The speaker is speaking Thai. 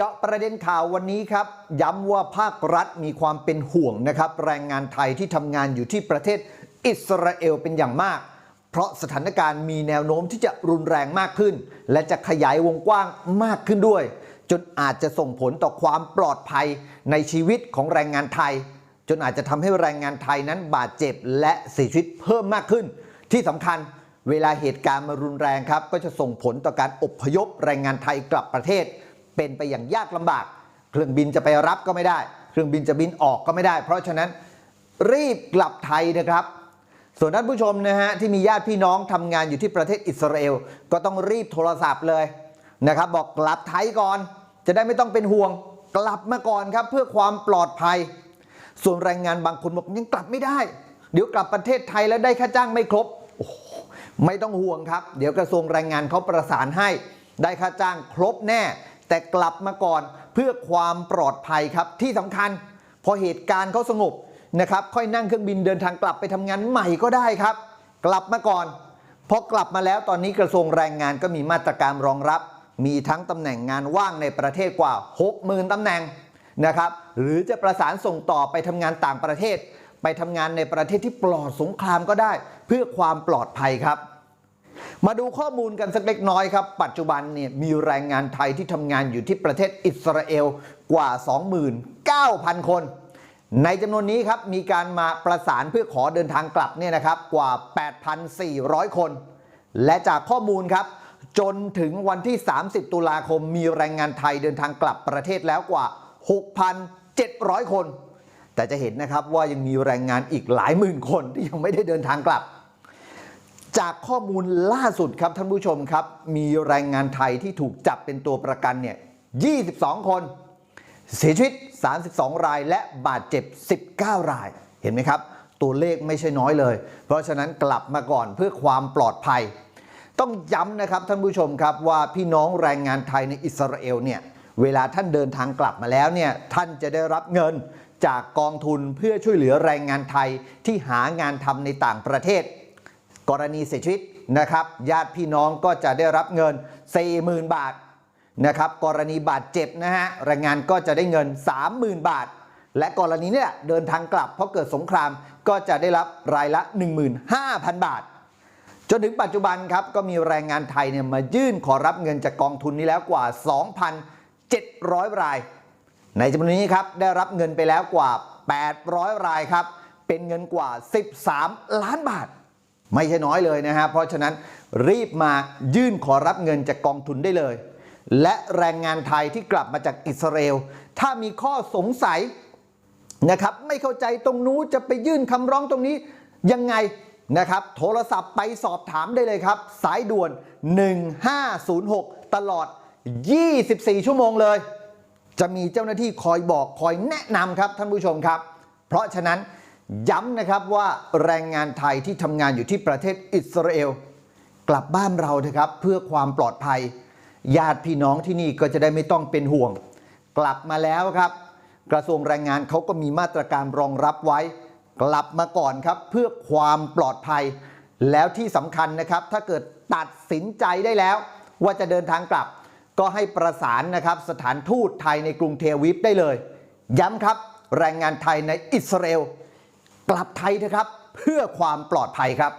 เจาะประเด็นข่าววันนี้ครับ ย้ำว่าภาครัฐมีความเป็นห่วงนะครับ แรงงานไทยที่ทำงานอยู่ที่ประเทศอิสราเอลเป็นอย่างมาก เพราะสถานการณ์มีแนวโน้มที่จะรุนแรงมากขึ้น และจะขยายวงกว้างมากขึ้นด้วย จนอาจจะส่งผลต่อความปลอดภัยในชีวิตของแรงงานไทย จนอาจจะทำให้แรงงานไทยนั้นบาดเจ็บและเสียชีวิตเพิ่มมากขึ้น ที่สำคัญเวลาเหตุการณ์มารุนแรงครับ ก็จะส่งผลต่อการอพยพแรงงานไทยกลับประเทศ เป็นไปอย่างยากลำบาก เครื่องบินจะไปรับก็ไม่ได้ เครื่องบินจะบินออกก็ไม่ได้ เพราะฉะนั้นรีบกลับไทยนะครับ ส่วนท่านผู้ชมนะฮะที่มีญาติพี่น้องทำงานอยู่ที่ประเทศอิสราเอลก็ต้องรีบโทรศัพท์เลยนะครับบอกกลับไทยก่อน จะได้ไม่ต้องเป็นห่วงกลับมาก่อนครับเพื่อความปลอดภัย ส่วนแรงงานบางคนบอกยังกลับไม่ได้ เดี๋ยวกลับประเทศไทยแล้วได้ค่าจ้างไม่ครบโอ้ไม่ต้องห่วงครับ เดี๋ยวกระทรวงแรงงานเขาประสานให้ ได้ค่าจ้างครบแน่ แต่กลับมาก่อนเพื่อความปลอดภัยครับที่สำคัญ พอเหตุการณ์เขาสงบนะครับค่อยนั่งเครื่องบินเดินทางกลับไปทำงานใหม่ก็ได้ครับ กลับมาก่อนพอกลับมาแล้วตอนนี้กระทรวงแรงงานก็มีมาตรการรองรับ มีทั้งตำแหน่งงานว่างในประเทศกว่า 60,000ตำแหน่งนะครับหรือจะประสานส่งต่อไปทำงานต่างประเทศ ไปทำงานในประเทศที่ปลอดสงครามก็ได้ เพื่อความปลอดภัยครับ มาดูข้อมูลกันสักเล็กน้อยครับ ปัจจุบันเนี่ยมีแรงงานไทยที่ทำงานอยู่ที่ประเทศอิสราเอลกว่า 29,000 คน ในจำนวนนี้ครับมีการมาประสานเพื่อขอเดินทางกลับเนี่ยนะครับกว่า 8,400 คน และจากข้อมูลครับ จนถึงวันที่ 30 ตุลาคม มีแรงงานไทยเดินทางกลับประเทศแล้วกว่า 6,700 คน แต่จะเห็นนะครับว่ายังมีแรงงานอีกหลายหมื่นคนที่ยังไม่ได้เดินทางกลับ จากข้อมูลล่าสุดครับท่านผู้ชมครับ มีแรงงานไทยที่ถูกจับเป็นตัวประกันเนี่ย 22 คน เสียชีวิต 32 รายและบาดเจ็บ 19 ราย เห็นไหมครับ ตัวเลขไม่ใช่น้อยเลย เพราะฉะนั้นกลับมาก่อนเพื่อความปลอดภัย ต้องย้ำนะครับท่านผู้ชมครับว่าพี่น้องแรงงานไทยในอิสราเอลเนี่ยเวลาท่านเดินทางกลับมาแล้วเนี่ยท่านจะได้รับเงินจากกองทุนเพื่อช่วยเหลือแรงงานไทยที่หางานทำในต่างประเทศ กรณีเสียชีวิตนะครับ ญาติพี่น้องก็จะได้รับเงิน 40,000 บาทนะครับกรณีบาดเจ็บนะฮะแรงงานก็จะได้เงิน 30,000 บาท และกรณีเนี่ยเดินทางกลับ เพราะเกิดสงครามก็จะได้รับรายละ 15,000 บาท จนถึงปัจจุบันครับก็มีแรงงานไทยเนี่ยมายื่นขอรับเงินจากกองทุนนี้แล้วกว่า 2,700 ราย ในจำนวนนี้ครับได้รับเงินไปแล้วกว่า 800 รายครับเป็นเงินกว่า 13 ล้านบาท ไม่ใช่น้อยเลยนะฮะเพราะฉะนั้นรีบมายื่นขอรับเงินจากกองทุนได้เลย และแรงงานไทยที่กลับมาจากอิสราเอล ถ้ามีข้อสงสัยนะครับ ไม่เข้าใจตรงนู้นจะไปยื่นคำร้องตรงนี้ยังไงนะครับ โทรศัพท์ไปสอบถามได้เลยครับ สายด่วน 1506 ตลอด 24 ชั่วโมงเลย จะมีเจ้าหน้าที่คอยบอกคอยแนะนำครับท่านผู้ชมครับ เพราะฉะนั้น ย้ำนะครับว่าแรงงานไทยที่ทำงานอยู่ที่ประเทศอิสราเอล กลับบ้านเราเถอะครับ เพื่อความปลอดภัย ญาติพี่น้องที่นี่ก็จะได้ไม่ต้องเป็นห่วง กลับมาแล้วครับ กระทรวงแรงงานเขาก็มีมาตรการรองรับไว้ กลับมาก่อนครับเพื่อความปลอดภัย แล้วที่สำคัญนะครับ ถ้าเกิดตัดสินใจได้แล้ว ว่าจะเดินทางกลับ ก็ให้ประสานนะครับสถานทูตไทยในกรุงเทวิฟได้เลย ย้ำครับ แรงงานไทยในอิสราเอล กลับไทยนะครับ เพื่อความปลอดภัยครับ